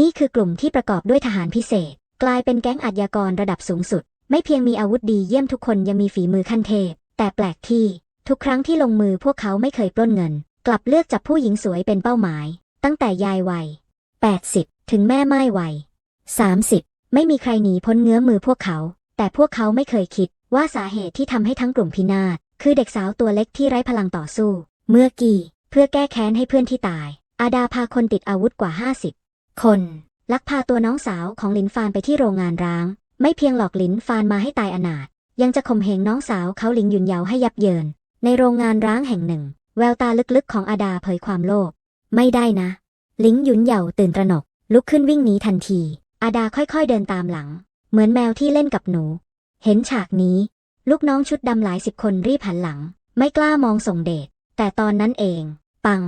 นี่คือกลุ่มที่ประกอบด้วยทหารพิเศษ กลายเป็นแก๊งอาชญากรระดับสูงสุด ไม่เพียงมีอาวุธดีเยี่ยมทุกคนยังมีฝีมือขั้นเทพ แต่แปลกที่ ทุกครั้งที่ลงมือพวกเขาไม่เคยปล้นเงิน กลับเลือกจับผู้หญิงสวยเป็นเป้าหมาย ตั้งแต่ยายวัย 80 ถึงแม่ไม้วัย 30 ไม่มีใครหนีพ้นเงื้อมือพวกเขา แต่พวกเขาไม่เคยคิดว่าสาเหตุที่ทำให้ทั้งกลุ่มพินาศคือเด็กสาวตัวเล็กที่ไร้พลังต่อสู้ เมื่อกี้เพื่อแก้แค้นให้เพื่อนที่ตาย อาดาพาคนติดอาวุธกว่า 50 คนลักพาตัวน้องสาวของลินฟานไปที่โรงงานร้าง ไม่เพียงหลอกลินฟานมาให้ตายอนาถยังจะข่มเหงน้องสาวเขาหลิงหยุนเยาให้ยับเยิน ในโรงงานร้างแห่งหนึ่ง แววตาลึกๆของอาดาเผยความโลภไม่ได้นะ ลิงหยุนเหยาตื่นตระหนก ลุกขึ้นวิ่งหนีทันที อาดาค่อยๆเดินตามหลัง เหมือนแมวที่เล่นกับหนู เห็นฉากนี้ ลูกน้องชุดดำหลายสิบคนรีบหันหลัง ไม่กล้ามองส่งเดชแต่ตอนนั้นเอง ปัง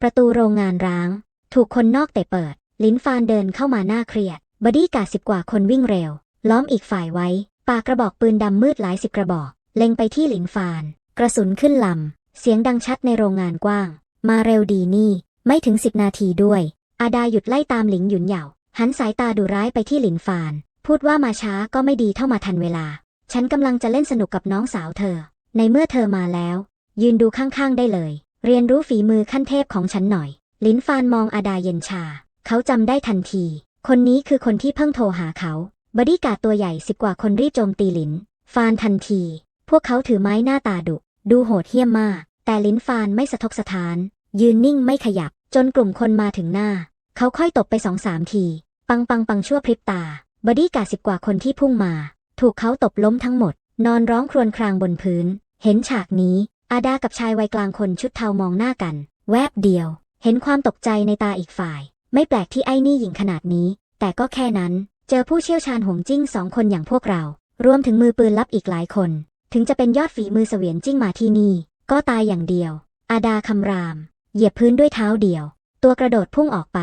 ประตูโรงงานร้าง ถูกคนนอกเตะเปิด ลินฟานเดินเข้ามาหน้าเครียด บอดี้การ์ดสิบกว่าคนวิ่งเร็ว ล้อมอีกฝ่ายไว้ ปากกระบอกปืนดำมืดหลายสิบกระบอก เล็งไปที่ลินฟาน กระสุนขึ้นลำ เสียงดังชัดในโรงงานกว้าง มาเร็วดีนี่ ไม่ถึงสิบนาทีด้วย อาดาหยุดไล่ตามหลิงหยุนเหยาหันสายตาดูร้ายไปที่หลินฟาน พูดว่ามาช้าก็ไม่ดีเท่ามาทันเวลา ฉันกำลังจะเล่นสนุกกับน้องสาวเธอ ในเมื่อเธอมาแล้ว ยืนดูข้างๆได้เลย เรียนรู้ฝีมือขั้นเทพของฉันหน่อย ลินฟานมองอาดาเย็นชา เขาจำได้ทันที คนนี้คือคนที่เพิ่งโทรหาเขา บอดี้การ์ดตัวใหญ่สิบกว่าคนรีบโจมตีลิน ฟานทันที พวกเขาถือไม้หน้าตาดุ ดูโหดเหี้ยมมาก แต่ลินฟานไม่สะทกสะท้าน ยืนนิ่งไม่ขยับ จนกลุ่มคนมาถึงหน้า เขาค่อยตบไปสองสามที ปังปังปังชั่วพริบตา บอดี้การ์ดสิบกว่าคนที่พุ่งมา ถูกเขาตบล้มทั้งหมด นอนร้องครวญครางบนพื้น เห็นฉากนี้ อาดากับชายวัยกลางคนชุดเทามองหน้ากัน แวบเดียว เห็นความตกใจในตาอีกฝ่าย ไม่แปลกที่ไอ้นี่หญิงขนาดนี้ แต่ก็แค่นั้น เจอผู้เชี่ยวชาญหงจิ้งสองคนอย่างพวกเรา รวมถึงมือปืนลับอีกหลายคน ถึงจะเป็นยอดฝีมือเสวียนจิ้งมาที่นี่ ก็ตายอย่างเดียว อาดาคำราม เหยียบพื้นด้วยเท้าเดียว ตัวกระโดดพุ่งออกไป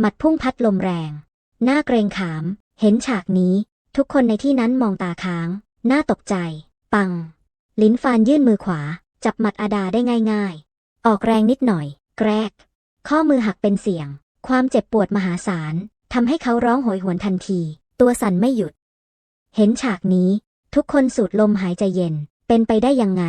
หมัดพุ่งพัดลมแรง หน้าเกรงขาม เห็นฉากนี้ ทุกคนในที่นั้นมองตาค้าง หน้าตกใจ ปัง ลิ้นฟานยื่นมือขวา จับหมัดอาดาได้ง่าย ๆ ออกแรงนิดหน่อย แกรก ข้อมือหักเป็นเสียง ความเจ็บปวดมหาศาลทำให้เขาร้องโหยหวนทันที ตัวสั่นไม่หยุด เห็นฉากนี้ ทุกคนสูดลมหายใจเย็น เป็นไปได้ยังไง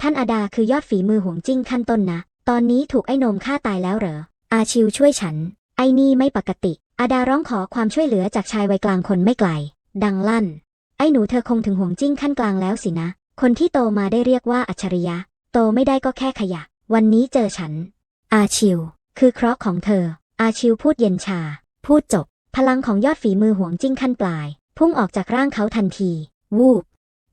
ท่านอาดาคือยอดฝีมือหวงจิ้งขั้นต้นนะ ตอนนี้ถูกไอ้นมฆ่าตายแล้วเหรอ อาชิวช่วยฉัน ไอ้นี่ไม่ปกติ อาดาร้องขอความช่วยเหลือจากชายวัยกลางคนไม่ไกล ดังลั่น ไอ้หนูเธอคงถึงหวงจิ้งขั้นกลางแล้วสินะ คนที่โตมาได้เรียกว่าอัจฉริยะ โตไม่ได้ก็แค่ขยะ วันนี้เจอฉัน อาชิว คือเคราะห์ของเธอ อาชิวพูดเย็นชา พูดจบ พลังของยอดฝีมือหวงจิ้งขั้นปลาย พุ่งออกจากร่างเขาทันที วูบ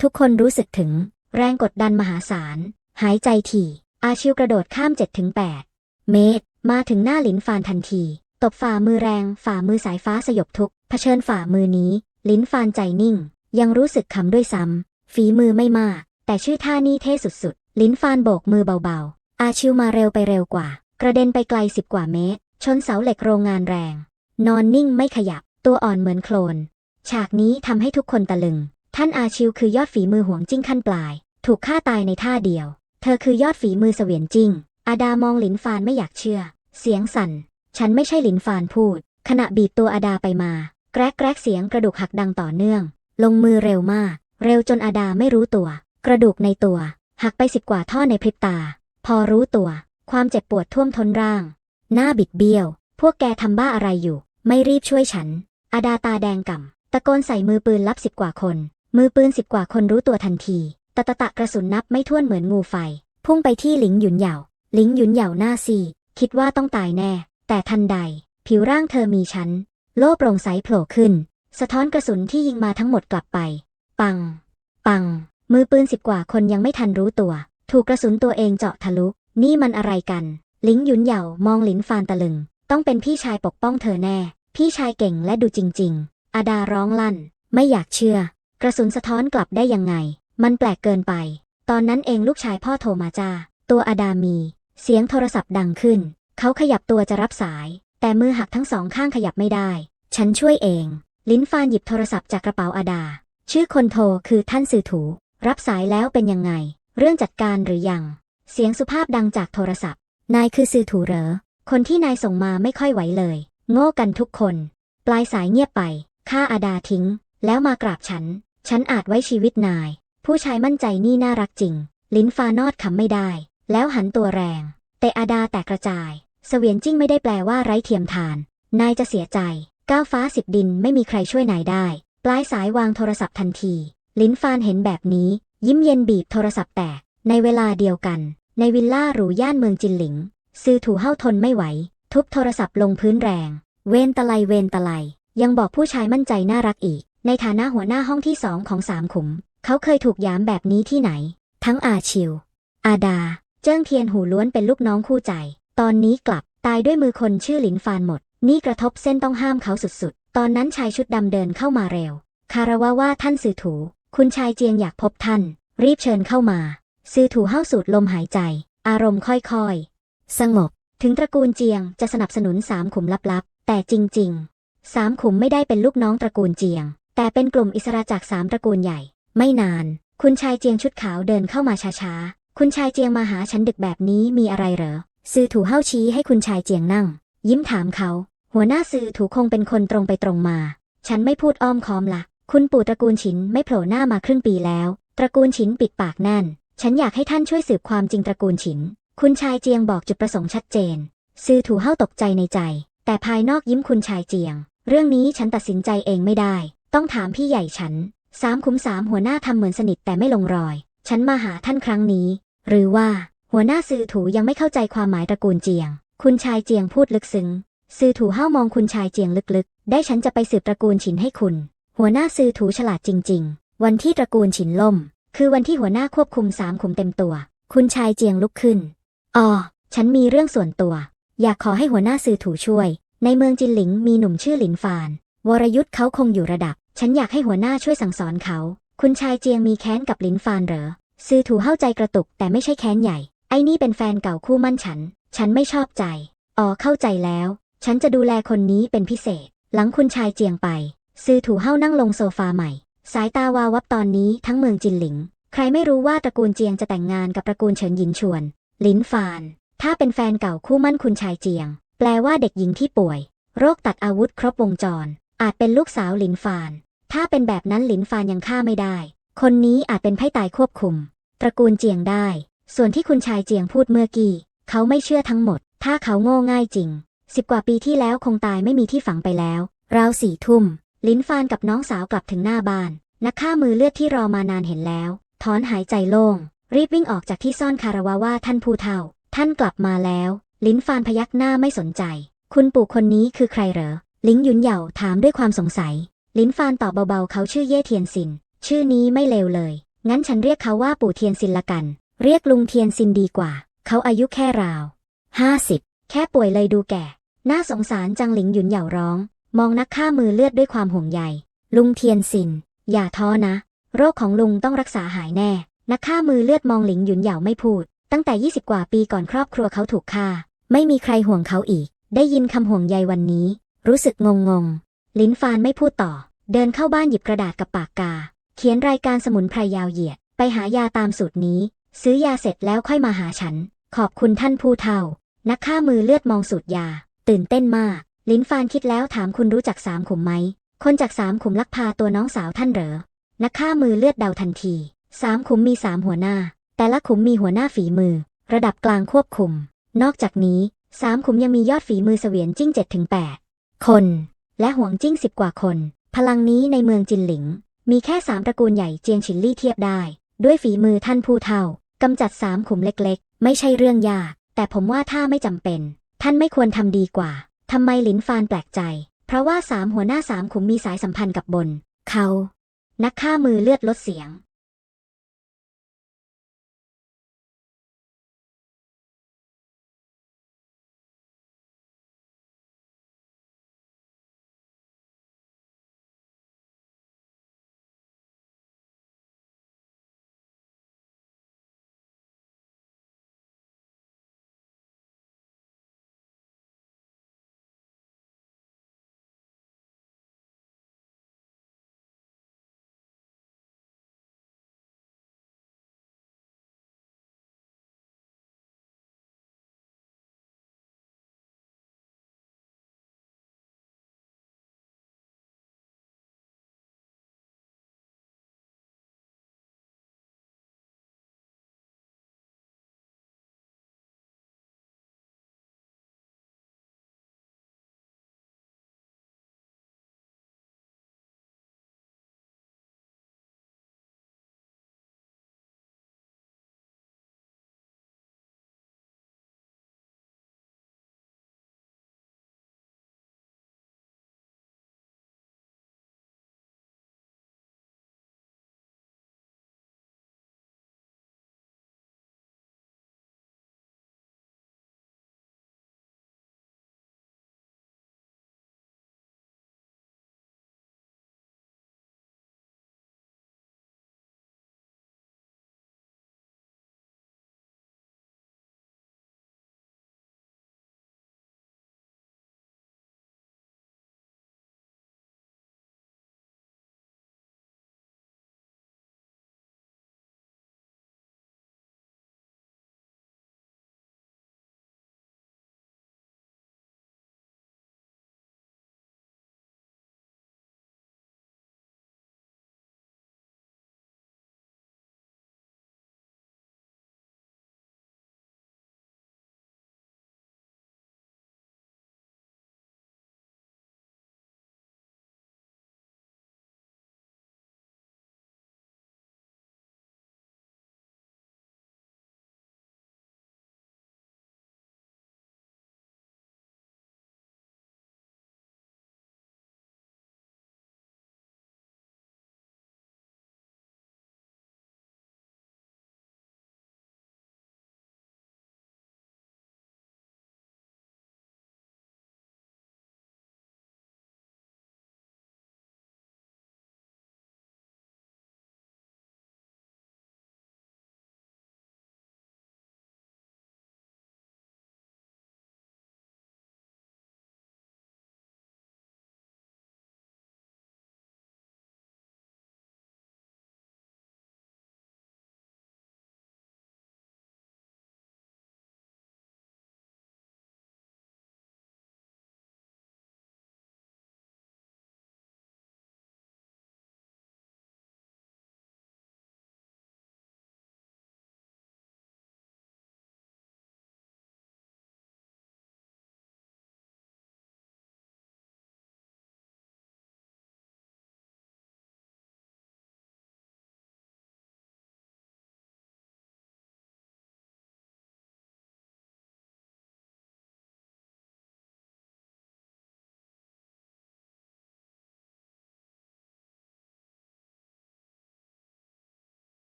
ทุกคนรู้สึกถึง แรงกดดันมหาศาล หายใจถี่ อาชิวกระโดดข้าม7ถึง8เมตร มาถึงหน้าหลินฟานทันที ตบฝ่ามือแรง ฝ่ามือสายฟ้าสยบทุกเผชิญฝ่ามือนี้ ลิ้นฟานใจนิ่ง ยังรู้สึกขำด้วยซ้ำ ฝีมือไม่มาก แต่ชื่อท่านี่เท่สุดๆ ลิ้นฟานโบกมือเบาๆ อาชิวมาเร็วไปเร็วกว่า กระเด็นไปไกลสิบกว่าเมตร ชนเสาเหล็กโรงงานแรง นอนนิ่งไม่ขยับ ตัวอ่อนเหมือนโคลน ฉากนี้ทำให้ทุกคนตะลึง ท่านอาชิวคือยอดฝีมือหวงจิ้งขั้นปลาย ถูกฆ่าตายในท่าเดียว เธอคือยอดฝีมือเสวียนจิ้ง อาดามองหลินฟานไม่อยากเชื่อ เสียงสั่น ฉันไม่ใช่หลินฟานพูด ขณะบีบตัวอาดาไปมา แกรกแกรกเสียงกระดูกหักดังต่อเนื่อง ลงมือเร็วมาก เร็วจนอาดาไม่รู้ตัว กระดูกในตัว หักไปสิบกว่าท่อในพริบตา พอรู้ตัว ความเจ็บปวดท่วมท้นร่าง หน้าบิดเบี้ยว พวกแกทำบ้าอะไรอยู่ ไม่รีบช่วยฉัน อาดาตาแดงก่ำตะโกนใส่มือปืนลับสิบกว่าคน มือปืนสิบกว่าคนรู้ตัวทันที ตะตะตะกระสุนนับไม่ถ้วนเหมือนงูไฟ พุ่งไปที่หลิงหยุนเหยาหลิงหยุนเหยาหน้าซีคิดว่าต้องตายแน่ แต่ทันใด ผิวร่างเธอมีชั้น โล่โปร่งใสโผล่ขึ้น สะท้อนกระสุนที่ยิงมาทั้งหมดกลับไป ปัง ปัง มือปืนสิบกว่าคนยังไม่ทันรู้ตัว ถูกกระสุนตัวเองเจาะทะลุ นี่มันอะไรกัน ลิงหยุนเหยามองหลินฟานตะลึง ต้องเป็นพี่ชายปกป้องเธอแน่ พี่ชายเก่งและดูจริง ๆ อาดาร้องลั่น ไม่อยากเชื่อ กระสุนสะท้อนกลับได้ยังไง มันแปลกเกินไป ตอนนั้นเองลูกชายพ่อโทรมาจ้า ตัวอาดามี เสียงโทรศัพท์ดังขึ้น เขาขยับตัวจะรับสาย แต่มือหักทั้งสองข้างขยับไม่ได้ ฉันช่วยเอง ลิ้นฟานหยิบโทรศัพท์จากกระเป๋าอาดา ชื่อคนโทรคือท่านสื่อถู รับสายแล้วเป็นยังไง เรื่องจัดการหรือยัง เสียงสุภาพดังจากโทรศัพท์ นายคือสื่อถูเหรอ คนที่นายส่งมาไม่ค่อยไหวเลย โง่กันทุกคน ปลายสายเงียบไปข้าอาดาทิ้ง แล้วมากราบฉัน ฉันอาจไว้ชีวิตนาย ผู้ชายมั่นใจนี่น่ารักจริง ลิ้นฟานอดคำไม่ได้ แล้วหันตัวแรง แต่อาดาแตกกระจาย เสวียนจิ้งไม่ได้แปลว่าไร้เทียมทาน นายจะเสียใจ ก้าวฟ้าสิบดินไม่มีใครช่วยนายได้ ปลายสายวางโทรศัพท์ทันที ลิ้นฟานเห็นแบบนี้ ยิ้มเย็นบีบโทรศัพท์แตก ในเวลาเดียวกัน ในวิลล่าหรูย่านเมืองจินหลิง ซือถูเฮ้าทนไม่ไหว ทุบโทรศัพท์ลงพื้นแรง เวนตะไลเวนตะไล ยังบอกผู้ชายมั่นใจน่ารักอีก ในฐานะหัวหน้าห้องที่สองของสามขุม เขาเคยถูกยามแบบนี้ที่ไหน ทั้งอาชิว อาดา เจิ้งเทียนหูล้วนเป็นลูกน้องคู่ใจ ตอนนี้กลับตายด้วยมือคนชื่อหลินฟานหมด นี่กระทบเส้นต้องห้ามเขาสุดๆ ตอนนั้นชายชุดดำเดินเข้ามาเร็ว คารวะว่าท่านสื่อถู คุณชายเจียงอยากพบท่าน รีบเชิญเข้ามา ซื่อถูเฮ้าสูดลมหายใจ อารมณ์ค่อยๆ สงบ ถึงตระกูลเจียงจะสนับสนุนสามขุมลับๆ แต่จริงๆสามขุมไม่ได้เป็นลูกน้องตระกูลเจียง แต่เป็นกลุ่มอิสระจากสามตระกูลใหญ่ ไม่นาน คุณชายเจียงชุดขาวเดินเข้ามาช้าๆ คุณชายเจียงมาหาฉันดึกแบบนี้มีอะไรเหรอ ซื่อถูเฮ้าชี้ให้คุณชายเจียงนั่ง ยิ้มถามเขา หัวหน้าซื่อถูคงเป็นคนตรงไปตรงมา ฉันไม่พูดอ้อมค้อมละ คุณปู่ตระกูลฉินไม่โผล่หน้ามาครึ่งปีแล้ว ตระกูลฉินปิดปากแน่น ฉันอยากให้ท่านช่วยสืบความจริงตระกูลฉิน คุณชายเจียงบอกจุดประสงค์ชัดเจน ซื่อถูเฮ้าตกใจในใจ แต่ภายนอกยิ้มคุณชายเจียง เรื่องนี้ฉันตัดสินใจเองไม่ได้ ต้องถามพี่ใหญ่ฉัน สามคุ้มสามหัวหน้าทำเหมือนสนิทแต่ไม่ลงรอย ฉันมาหาท่านครั้งนี้ หรือว่าหัวหน้าซื่อถูยังไม่เข้าใจความหมายตระกูลเจียง คุณชายเจียงพูดลึกซึ้ง ซื่อถูเฮ้ามองคุณชายเจียงลึกๆ ได้ฉันจะไปสืบตระกูลฉินให้คุณ หัวหน้าซื่อถูฉลาดจริง ๆ วันที่ตระกูลฉินล่ม คือวันที่หัวหน้าควบคุมสามขุมเต็มตัว คุณชายเจียงลุกขึ้นอ๋อฉันมีเรื่องส่วนตัว อยากขอให้หัวหน้าซื่อถูช่วย ในเมืองจินหลิงมีหนุ่มชื่อหลินฟาน วรยุทธ์เขาคงอยู่ระดับ ฉันอยากให้หัวหน้าช่วยสั่งสอนเขา คุณชายเจียงมีแค้นกับหลินฟานเหรอซื่อถูเข้าใจกระตุกแต่ไม่ใช่แค้นใหญ่ ไอ้นี่เป็นแฟนเก่าคู่มั่นฉัน ฉันไม่ชอบใจ อ๋อเข้าใจแล้ว ฉันจะดูแลคนนี้เป็นพิเศษ หลังคุณชายเจียงไป ซื่อถูเฮ้านั่งลงโซฟาใหม่ สายตาวาวับตอนนี้ทั้งเมืองจินหลิง ใครไม่รู้ว่าตระกูลเจียงจะแต่งงานกับตระกูลเฉินหยินชวน ลินฟาน ถ้าเป็นแฟนเก่าคู่มั่นคุณชายเจียง แปลว่าเด็กหญิงที่ป่วย โรคตัดอาวุธครบวงจร อาจเป็นลูกสาวลินฟาน ถ้าเป็นแบบนั้นลินฟานยังฆ่าไม่ได้ คนนี้อาจเป็นไพ่ตายควบคุม ตระกูลเจียงได้ ส่วนที่คุณชายเจียงพูดเมื่อกี้ เขาไม่เชื่อทั้งหมด ถ้าเขาโง่ง่ายจริงสิบกว่าปีที่แล้วคงตายไม่มีที่ฝังไปแล้วราวสี่ทุ่ม ลินฟานกับน้องสาวกลับถึงหน้าบ้าน นักฆ่ามือเลือดที่รอมานานเห็นแล้ว ถอนหายใจโล่ง รีบวิ่งออกจากที่ซ่อนคารวะว่าท่านผู้เฒ่า ท่านกลับมาแล้ว ลินฟานพยักหน้าไม่สนใจ คุณปู่คนนี้คือใครเหรอ ลิงหยุนเหย่าถามด้วยความสงสัย ลินฟานตอบเบาๆเขาชื่อเย่เทียนซิน ชื่อนี้ไม่เลวเลย งั้นฉันเรียกเขาว่าปู่เทียนซินละกัน เรียกลุงเทียนซินดีกว่า เขาอายุแค่ราวห้าสิบแค่ป่วยเลยดูแก่ น่าสงสารจังหลิงหยุนเหย่าร้อง มองนักฆ่ามือเลือดด้วยความห่วงใย ลุงเทียนซิน อย่าท้อนะ โรคของลุงต้องรักษาหายแน่ นักฆ่ามือเลือดมองหลิงหยุนเหย่าไม่พูด ตั้งแต่ 20 กว่าปีก่อนครอบครัวเขาถูกฆ่า ไม่มีใครห่วงเขาอีก ได้ยินคำห่วงใยวันนี้ รู้สึกงงงๆลิ้นฟานไม่พูดต่อ เดินเข้าบ้านหยิบกระดาษกับปากกา เขียนรายการสมุนไพรยาวเหยียด ไปหายาตามสูตรนี้ ซื้อยาเสร็จแล้วค่อยมาหาฉัน ขอบคุณท่านผู้เฒ่า นักฆ่ามือเลือดมองสูตรยา ตื่นเต้นมาก ลิ้นฟานคิดแล้วถามคุณรู้จักสามขุมไหม คนจากสามขุมลักพาตัวน้องสาวท่านเหรอ นักฆ่ามือเลือดเดาทันที สามขุมมีสามหัวหน้า แต่ละขุมมีหัวหน้าฝีมือ ระดับกลางควบคุม นอกจากนี้สามขุมยังมียอดฝีมือเสวียนจิ้งเจ็ดถึงแปดคน และห่วงจิ้งสิบกว่าคน พลังนี้ในเมืองจินหลิง มีแค่สามตระกูลใหญ่เจียงฉินลี่เทียบได้ ด้วยฝีมือท่านผู้เฒ่ากำจัดสามขุมเล็กๆ ไม่ใช่เรื่องยาก แต่ผมว่าถ้าไม่จำเป็น ท่านไม่ควรทำดีกว่า ทำไมหลินฟานแปลกใจ เพราะว่าสามหัวหน้าสามขุมมีสายสัมพันธ์กับบน เขา นักฆ่ามือเลือดลดเสียง